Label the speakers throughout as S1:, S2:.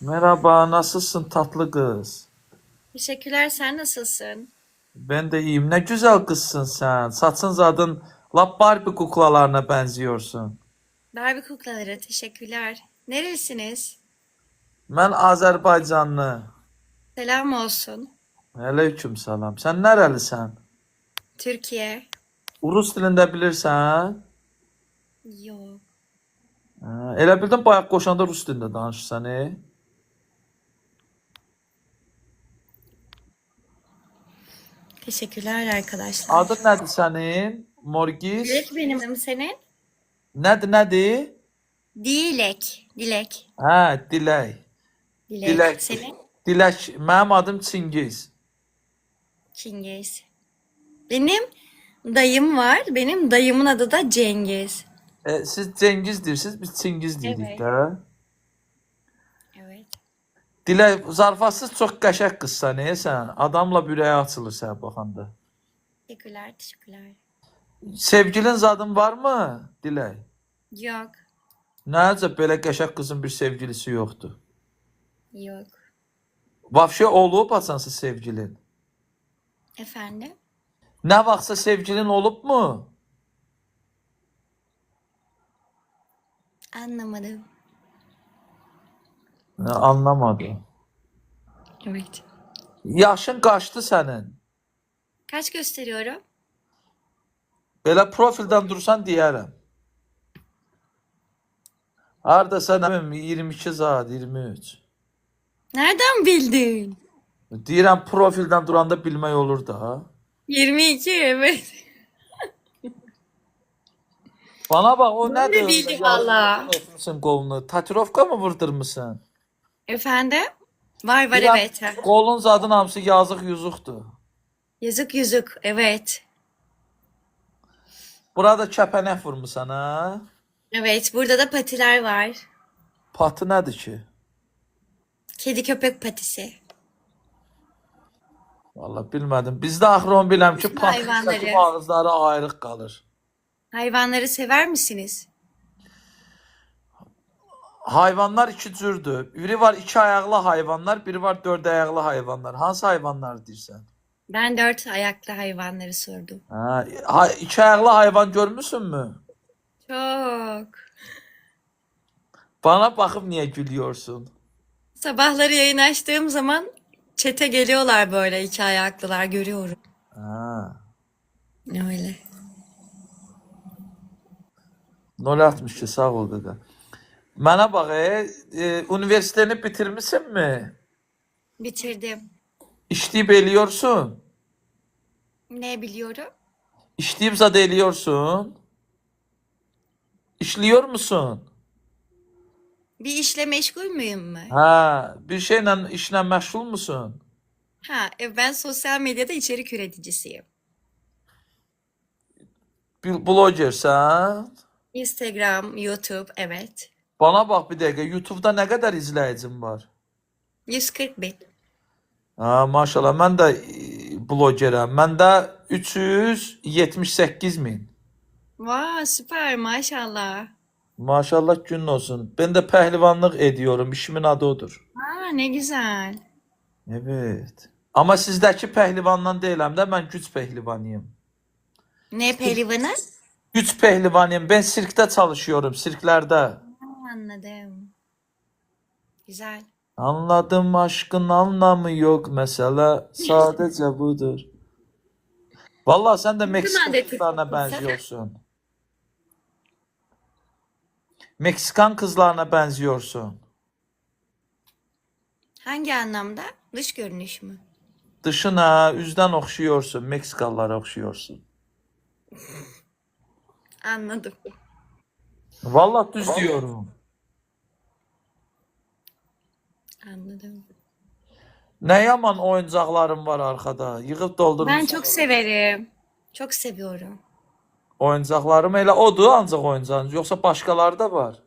S1: Merhaba, nasılsın tatlı kız?
S2: Teşekkürler. Sen nasılsın?
S1: Ben de iyiyim. Ne güzel kızsın sen. Saçın zadın lap Barbie kuklalarına benziyorsun.
S2: Barbie kuklaları. Teşekkürler. Neresiniz?
S1: Ben Azerbaycanlı.
S2: Selam olsun.
S1: Aleyküm selam. Sen nerelisin?
S2: Türkiye.
S1: Rus dilinde bilirsən?
S2: Yok.
S1: Ha, elə bildim bayaq qoşanda rus dilində danışırsan, e?
S2: Teşekkürler arkadaşlar.
S1: Adın nədir sənin? Morgis?
S2: Dilek benim. Senin?
S1: Nədir, nədir?
S2: Dilek. Dilek.
S1: Hə, Dilək.
S2: Dilek.
S1: Dilek.
S2: Senin?
S1: Dilək. Mənim adım Çingiz.
S2: Cengiz. Benim dayım var. Benim dayımın adı da Cengiz.
S1: E, siz Cengiz deyirsiniz, biz Çingiz deyirik
S2: Evet.
S1: də. Dilək, zarfatsız çox qəşəng qızsan, e, sən. Adamla ürəyi açılır sənə baxanda.
S2: Teşekkürler. Teşekkürler.
S1: Sevgilin zadın varmı, Dilək?
S2: Yok.
S1: Necə belə qəşəng qızın bir sevgilisi yoxdur?
S2: Yok.
S1: Vəbşə olub açansı sevgilin?
S2: Efendim?
S1: Nə vaxtsa sevgilin olubmu?
S2: Anlamadım.
S1: Anlamadı.
S2: Evet.
S1: Yaşın kaçtı senin?
S2: Kaç gösteriyorum?
S1: Belə profildən dursan deyərəm. Haradasa nə 22 saat, 23.
S2: Nereden bildin?
S1: Deyirəm profildən duranda bilmək olur da.
S2: 22 evet.
S1: Bana bak o ne
S2: diyor?
S1: Bildik
S2: valla.
S1: Tatirovka mı vurdurmuşsun?
S2: Efendim? Var var
S1: Bilmem,
S2: evet.
S1: Qolun zadın hamısı yazıq yuzuqdur.
S2: Yazık yüzük evet.
S1: Burada kəpənək vurmusan ha?
S2: Evet burada da patiler var.
S1: Patı nədir ki?
S2: Kedi köpek patisi.
S1: Vallahi bilmədim. Bizdə axırı onu biləm ki,
S2: hayvanları.
S1: patı ağızları ayrıq qalır.
S2: Hayvanları sever misiniz?
S1: Hayvanlar iki cürdür. Biri var iki ayaqlı hayvanlar, biri var dörd ayaqlı hayvanlar. Hansı hayvanlar deyirsən?
S2: Ben dört ayaklı hayvanları sordum.
S1: Ha, ha, iki ayaqlı hayvan görmüsünmü?
S2: Çok.
S1: Bana baxıb niyə gülüyorsun?
S2: Sabahları yayın açtığım zaman çete geliyorlar böyle iki ayaklılar görüyorum.
S1: Ha.
S2: Öyle.
S1: 062 sağ ol qaqa. Mənə bax, e, e, universiteti bitirmisinmi?
S2: Bitirdim.
S1: İşləyib eliyorsun.
S2: Ne biliyorum?
S1: İşləyib zad eliyorsun. İşliyor musun?
S2: Bir işle meşgul müyüm mü?
S1: Ha, bir şeylə işlə məşğul musun?
S2: Ha, e, ben sosyal medyada içerik üreticisiyim.
S1: Bir blogersən?
S2: Instagram, YouTube, evet.
S1: Bana bax bir dəqiqə, YouTube-da nə qədər izləyicin var?
S2: 140 bin.
S1: Ha, maşallah, mən də e, blogerəm. Məndə 378 min.
S2: Vay süper maşallah.
S1: Maşallah gün olsun. Ben de pehlivanlık ediyorum. İşimin adı odur.
S2: Aa ne güzel.
S1: Evet. Ama sizdeki pehlivandan değilim de ben güç pehlivanıyım.
S2: Ne pehlivanı?
S1: Güç pehlivanıyım. Ben sirkte çalışıyorum. Sirklerde.
S2: Anladım. Güzel.
S1: Anladım aşkın anlamı yok. Mesela sadece budur. Vallahi sen de Meksika
S2: adet
S1: kızlarına benziyorsun. Meksikan kızlarına benziyorsun.
S2: Hangi anlamda? Dış görünüş mü?
S1: Dışına, üzden okşuyorsun. Meksikalılara okşuyorsun.
S2: Anladım.
S1: Vallahi düz diyorum.
S2: Anladım.
S1: Ne yaman oyuncaklarım var arkada. Yığıb
S2: Ben
S1: doldurmuşsun.
S2: çok severim. Çok seviyorum.
S1: Oyuncaklarım elə odur ancaq oyuncağınız. Yoksa başkaları da var.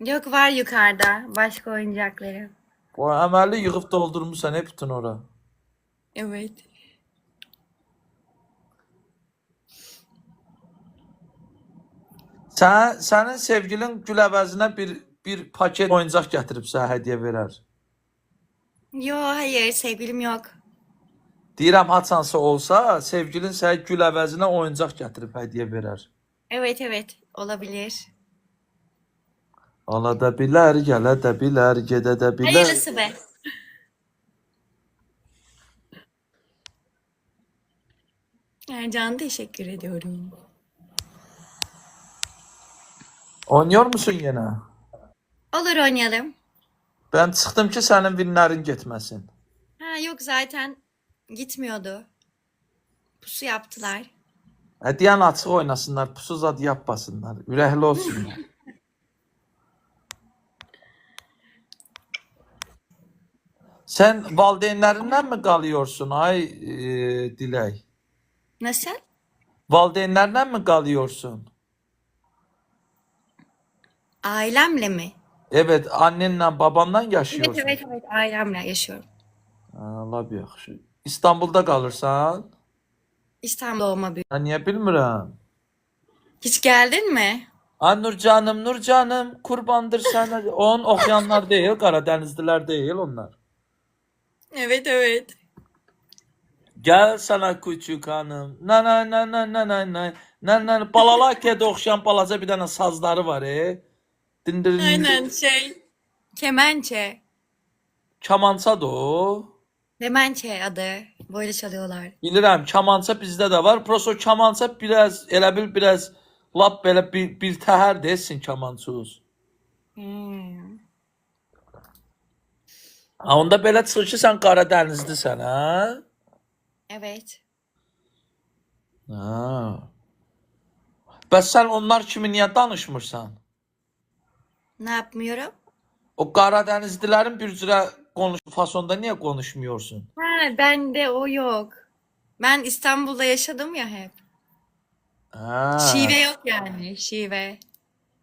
S2: Yok var yukarıda başka oyuncaklarım.
S1: O əməlli yığıb doldurmuşsan hep bütün ora.
S2: Evet.
S1: Sən, sənin sevgilin gül əvəzinə bir bir paket oyuncaq gətirib sənə hədiyyə verər.
S2: Yo hayır sevgilim yok.
S1: Deyirəm haçansa olsa, sevgilin sənə gül əvəzinə oyuncaq gətirib hədiyyə verər.
S2: Evet evet olabilir.
S1: Ala da bilər, gələ də bilər, gedə də bilər.
S2: Hayırlısı be. Ercan teşekkür ediyorum.
S1: Oynuyor musun yenə?
S2: Olur oynayalım.
S1: Ben çıxdım ki, sənin vinlərin getməsin.
S2: Ha yok zaten gitmiyordu. Pusu yaptılar.
S1: Hədiyən açıq oynasınlar, pusu zad yapmasınlar. Ürəkli olsunlar. Sen valideynlərindən mi qalıyorsun ay e, Dilək?
S2: Nasıl?
S1: Valideynlərindən mi qalıyorsun?
S2: Ailemle mi?
S1: Evet, annenlə babanla
S2: Evet
S1: yaşıyorsun.
S2: evet evet ailemle yaşıyorum.
S1: Ha, lap yaxşı. İstanbulda qalırsan?
S2: İstanbul doğma büyüdüm.
S1: Ha, niyə bilmirəm?
S2: Hiç geldin mi?
S1: Ay Nurcanım, Nurcanım, kurbandır sənə. Onun oxuyanlar deyil, Qaradənizlilər deyil onlar.
S2: Evet evet.
S1: Gel sana küçük hanım. Na na na na na na na. Na na balalake'de oxşayan balaca bir dənə sazları var e. Dindirin.
S2: Aynen şey. Kemençe.
S1: Kamança da o.
S2: Kemençe adı. Böyle çalıyorlar.
S1: Bilirəm, kamança bizdə də var. Prosto o kamança biraz elə bil biraz lap belə bir, bir təhər desin kamançuz.
S2: Hmm.
S1: Ha, onda belə çıxır ki, sən Qaradənizlisən, hə?
S2: Evet.
S1: Ha. Bəs sən onlar kimi niyə danışmırsan?
S2: Ne yapmıyorum?
S1: O Qaradənizlilərin bir cürə konuş fasonda niyə konuşmuyorsun?
S2: Ha bende o yok. Ben İstanbul'da yaşadım ya hep.
S1: Ha.
S2: Şive yok yani. Şive.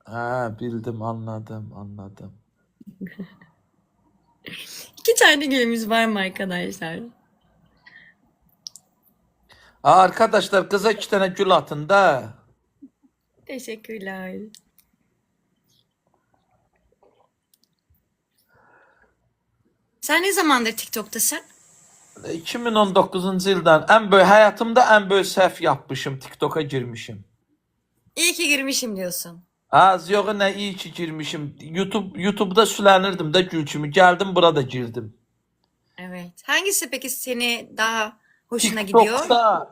S1: Ha, bildim, anladım, anladım.
S2: İki tane gülümüz var mı arkadaşlar?
S1: Ha, arkadaşlar kıza iki tane gül atın da.
S2: Teşekkürler. Sen ne zamandır TikTok'tasın?
S1: 2019-cu ildən ən böyük həyatımda ən böyük səhv yapmışım. TikTok'a girmişim.
S2: İyi ki girmişim diyorsun.
S1: Az yox, nə iyi ki girmişim. YouTube YouTube'da sülənirdim də gül kimi. Gəldim burada girdim.
S2: Evet. Hangisi peki seni daha hoşuna gidiyor?
S1: TikTok'da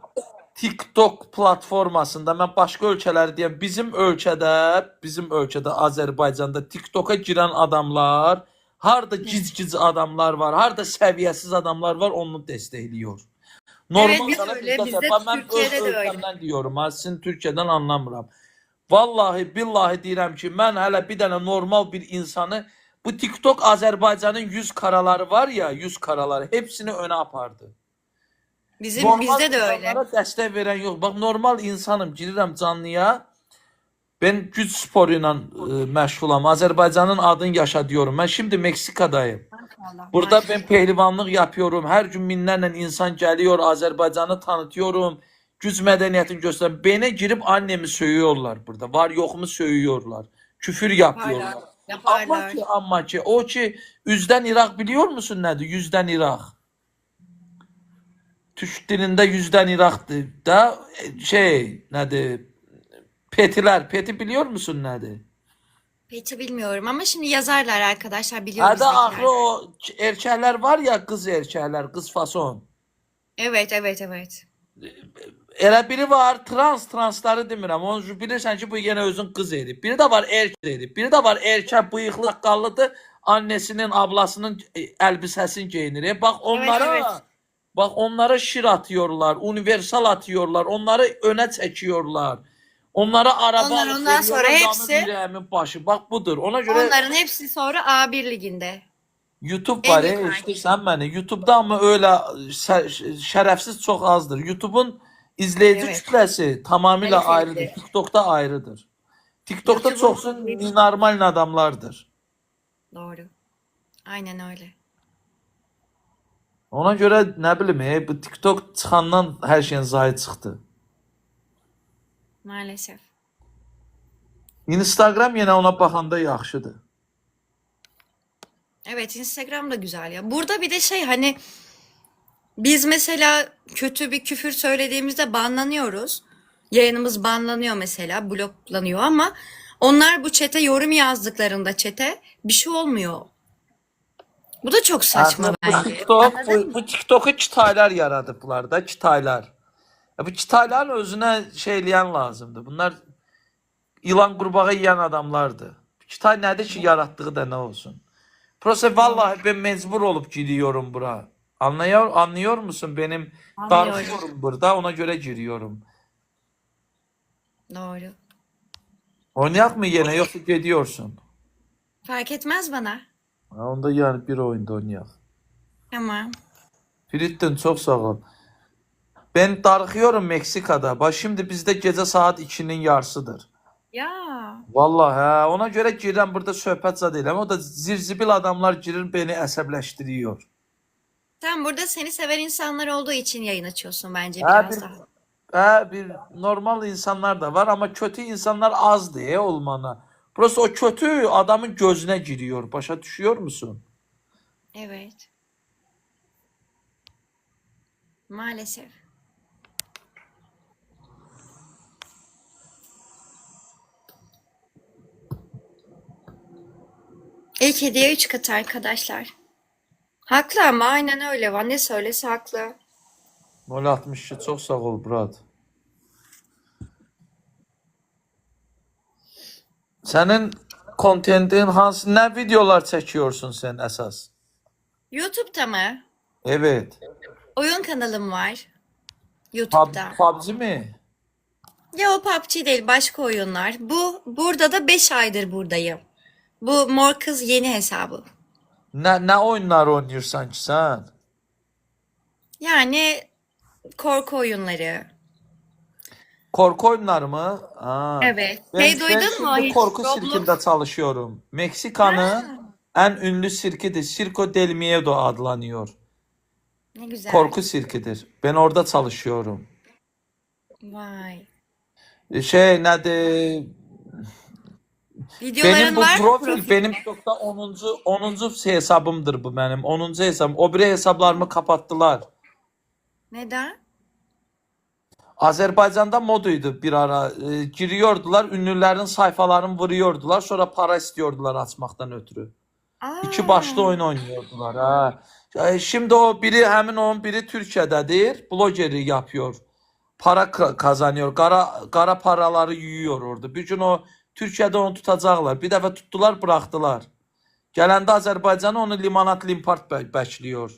S1: TikTok platformasında mən başqa ölkələri deyəm, bizim ölkədə, bizim ölkədə Azərbaycanda TikTok'a girən adamlar, harda gic-gic adamlar var, harda səviyyəsiz adamlar var, onu dəstəkliyor.
S2: Evet, biz öyle,
S1: bizdə
S2: bizde
S1: səfər. mən
S2: Türkiye'de
S1: öz
S2: de öyle.
S1: diyorum, ha, sizin Türkiyədən anlamıram. Vallahi billahi deyirəm ki, mən hələ bir dənə normal bir insanı bu TikTok Azərbaycanın 100 karaları var ya, 100 karaları hepsini önə apardı.
S2: Bizim
S1: Normal
S2: bizde de öyle.
S1: dəstək verən yox. Bax normal insanım, girirəm canlıya. Ben güc sporu ilə e, məşğulam. Azərbaycanın adını yaşadıyorum. Ben şimdi Meksikadayım. Burada ben pehlivanlık yapıyorum. Her gün minlərlə insan geliyor. Azerbaycan'ı tanıtıyorum. Güc mədəniyyətini göstərirəm. Beni girip annemi söyüyorlar burada. Var yoxumu söyüyorlar. Küfür yapıyorlar.
S2: Yaparlar. Yaparlar.
S1: ki, amma ki, o ki üzdən İraq biliyor musun nədir? Yüzdən İraq. Türk dilində yüzdən İraqdır da e, şey nədir? Petilər, peti biliyor musun nədir?
S2: Peki bilmiyorum ama şimdi yazarlar arkadaşlar biliyor bizdekiler.
S1: axı o erkəklər var ya, qız erkəklər, qız fason.
S2: Evet evet evet.
S1: Elə biri var, trans transları demirəm. Onu bilirsən ki, bu yenə özün qız edib. Biri də var erkək edib. Biri də var erkək bıyıqlı, saqqallıdır. Annesinin, ablasının e, əlbisəsini geyinir. E, Bax onlara
S2: evet.
S1: Bax onlara şir atıyorlar, universal atıyorlar, onları öne çekiyorlar. Onlara araba
S2: Onlar
S1: alıp
S2: ondan sonra
S1: veriyorlar,
S2: hepsi-
S1: başı. Bak budur. Ona göre
S2: Onların hepsi sonra A1 liginde.
S1: YouTube var ya işte sen beni. YouTube'da ama öyle şe- şerefsiz çok azdır. YouTube'un izleyici
S2: Evet.
S1: kütlesi tamamıyla
S2: Kaliteli.
S1: ayrıdır. TikTok'ta ayrıdır. TikTok'ta
S2: YouTube'un
S1: çoksun normal adamlardır.
S2: Doğru. Aynen öyle.
S1: Ona göre ne bileyim e, bu TikTok çıxandan her şeyin zahid çıxdı.
S2: Maalesef.
S1: Instagram yenə ona baxanda yaxşıdır.
S2: Evet Instagram da güzel ya. Burada bir de şey hani biz mesela kötü bir küfür söylediğimizde banlanıyoruz. Yayınımız banlanıyor mesela, bloklanıyor ama onlar bu çete yorum yazdıklarında çete bir şey olmuyor. Bu da çok saçma
S1: Aslında bu
S2: bence.
S1: TikTok,
S2: Anladın
S1: bu, bu TikTok'u çıtaylar yaradıblar da çıtaylar. Ya bu çıtayların özüne şey eləyən lazımdır. Bunlar ilan qurbağa yeyən adamlardır. Çıtay nədir ki yaratdığı da nə olsun? Prosta vallahi ben mecbur olup giriyorum bura. Anlıyor, anlıyor musun? Benim
S2: Anlıyorum.
S1: darlıyorum burada ona göre giriyorum.
S2: Doğru.
S1: Oynayak mı yine yoksa gidiyorsun?
S2: Fark etmez bana.
S1: Ha, onda yani bir oyunda oynayak.
S2: Tamam.
S1: Firittin çok sağ ol. Ben darıxıyorum Meksika'da. Bax şimdi bizde gece saat 2'nin yarısıdır.
S2: Ya.
S1: Vallahi hə, ona görə girirəm burada söhbət zad eləm. O da zirzibil adamlar girir beni əsəbləşdiriyor.
S2: Sen burada seni seven insanlar olduğu için yayın açıyorsun bence
S1: Ha,
S2: biraz
S1: bir-
S2: daha.
S1: Hə, bir normal insanlar da var amma kötü insanlar azdır e, olmana. Prosta o kötü adamın gözünə giriyor. Başa düşüyor musun?
S2: Evet. Maalesef. İlk hediye üç katı arkadaşlar. Haklı ama aynen öyle var. Ne söylese haklı.
S1: 062 çox sağ ol Brad. Sənin kontentin hansı nə videolar çəkiyorsun sən əsas?
S2: YouTube'da mı?
S1: Evet.
S2: Oyun kanalım var.
S1: Pub,
S2: YouTube'da.
S1: PUBG mi?
S2: Ya o PUBG değil başka oyunlar. Bu burada da 5 aydır buradayım. Bu Mor Kız yeni hesabı.
S1: Nə nə oyunlar oynayırsan ki sən?
S2: Yani korku oyunları.
S1: Korku oyunları mı? Aa.
S2: Evet.
S1: Ben,
S2: Hey
S1: ben
S2: duydun mu
S1: şimdi
S2: hiç?
S1: korku
S2: Roblox.
S1: sirkinde çalışıyorum. Meksika'nın en ünlü sirkidir. Circo del Miedo adlanıyor.
S2: Ne güzel.
S1: Korku sirkidir. Ben orada çalışıyorum.
S2: Vay.
S1: E, Şey nedir?
S2: Videoların
S1: Benim bu
S2: var mı
S1: profil
S2: profil?
S1: benim TikTok'ta 10. 10. hesabımdır bu benim. 10. hesabım. O biri hesaplarımı kapattılar.
S2: Neden?
S1: Azerbaycan'da moduydu bir ara. E, giriyordular, ünlülerin sayfalarını vuruyordular. Sonra para istiyordular açmaktan ötürü.
S2: Aa,
S1: İki başlı oyun oynuyordular ha. E, Şimdi o biri hemin onun biri Türkiye'dedir. Blogeri yapıyor. Para ka- kazanıyor. Kara kara paraları yiyor orada. Bir gün o Türkiye'de onu tutacaklar. Bir defa tuttular bıraktılar. Gələndə Azərbaycana onu limonat limpart bə- bəkliyor.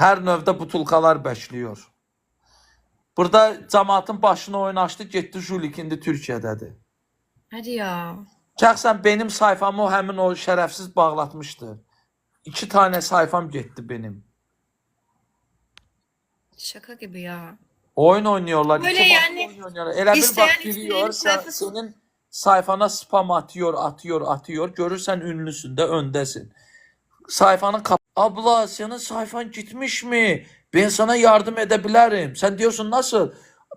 S1: Hər növdə butulkalar bəkliyor. Burada cəmaatın başına oyun açdı, getdi Julik indi Türkiyədədir.
S2: Hadi ya.
S1: Şəxsən benim sayfamı o həmin o şərəfsiz bağlatmışdı. İki tane sayfam getdi benim.
S2: Şaka gibi ya.
S1: Oyun oynuyorlar.
S2: Böyle
S1: iki
S2: yani
S1: oynuyorlar. Elə bir bak giriyor, sen,
S2: sayfası-
S1: senin sayfana spam atıyor, atıyor, atıyor. Görürsen ünlüsün de öndesin. Sayfanı kap... Abla senin sayfan gitmiş mi? Ben sana yardım edebilirim. Sen diyorsun nasıl?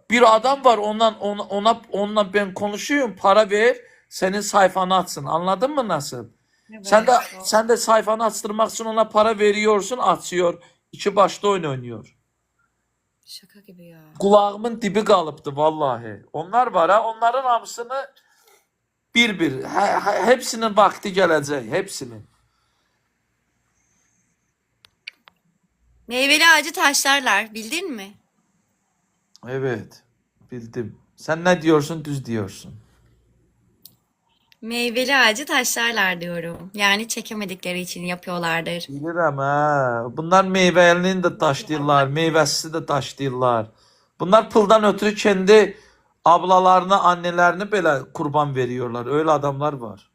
S1: Bir adam var ondan ona, ona onunla ben konuşuyorum. Para ver. Senin sayfanı atsın. Anladın mı nasıl?
S2: Ne
S1: Sen de
S2: böyle?
S1: sen de sayfanı açtırmak için ona para veriyorsun, açıyor. İki başta oyun oynuyor.
S2: Şaka gibi ya.
S1: Kulağımın dibi kalıptı vallahi. Onlar var ha, onların hamısını bir bir, he- he- hepsinin vakti gelecek, hepsinin.
S2: Meyveli ağacı taşlarlar. Bildin mi?
S1: Evet, bildim. Sen ne diyorsun, düz diyorsun.
S2: Meyveli ağacı taşlarlar diyorum. Yani çekemedikleri için yapıyorlardır.
S1: Bilirəm ha. Bunlar meyvəlini də daşlayırlar, meyvəsini də daşlayırlar. Bunlar pıldan ötürü kendi ablalarını, annelerini belə kurban veriyorlar. Öyle adamlar var.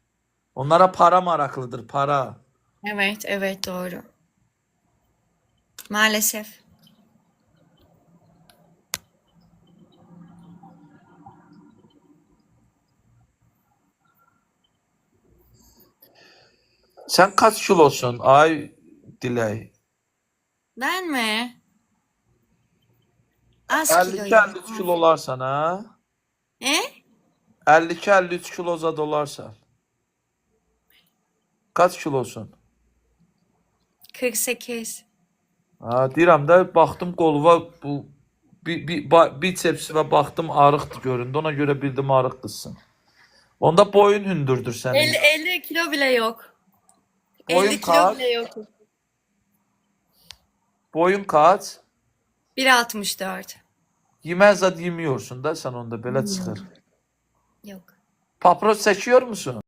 S1: Onlara para maraklıdır, para.
S2: Evet, evet doğru. Maalesef.
S1: Sen kaç kilosun? Ay Diley.
S2: Ben mi? Az
S1: 52
S2: kiloyum.
S1: 53 kilo olarsan ha?
S2: Ne?
S1: 52 53 kilo zad olarsan. Kaç kilosun?
S2: 48.
S1: Ha, deyirəm də baxdım qolva bu bir, bir, biceps və baxdım arıqdır göründü. Ona görə bildim arıq qızsın. Onda boyun hündürdür
S2: 50,
S1: sənin.
S2: 50 kilo bile yok.
S1: Boyun
S2: 50 kilo
S1: kaç?
S2: bile yok.
S1: Boyun kaç?
S2: 1.64.
S1: Yeməz zad yemiyorsun da sən onda belə çıxır.
S2: Yok.
S1: Papros çəkiyor musun?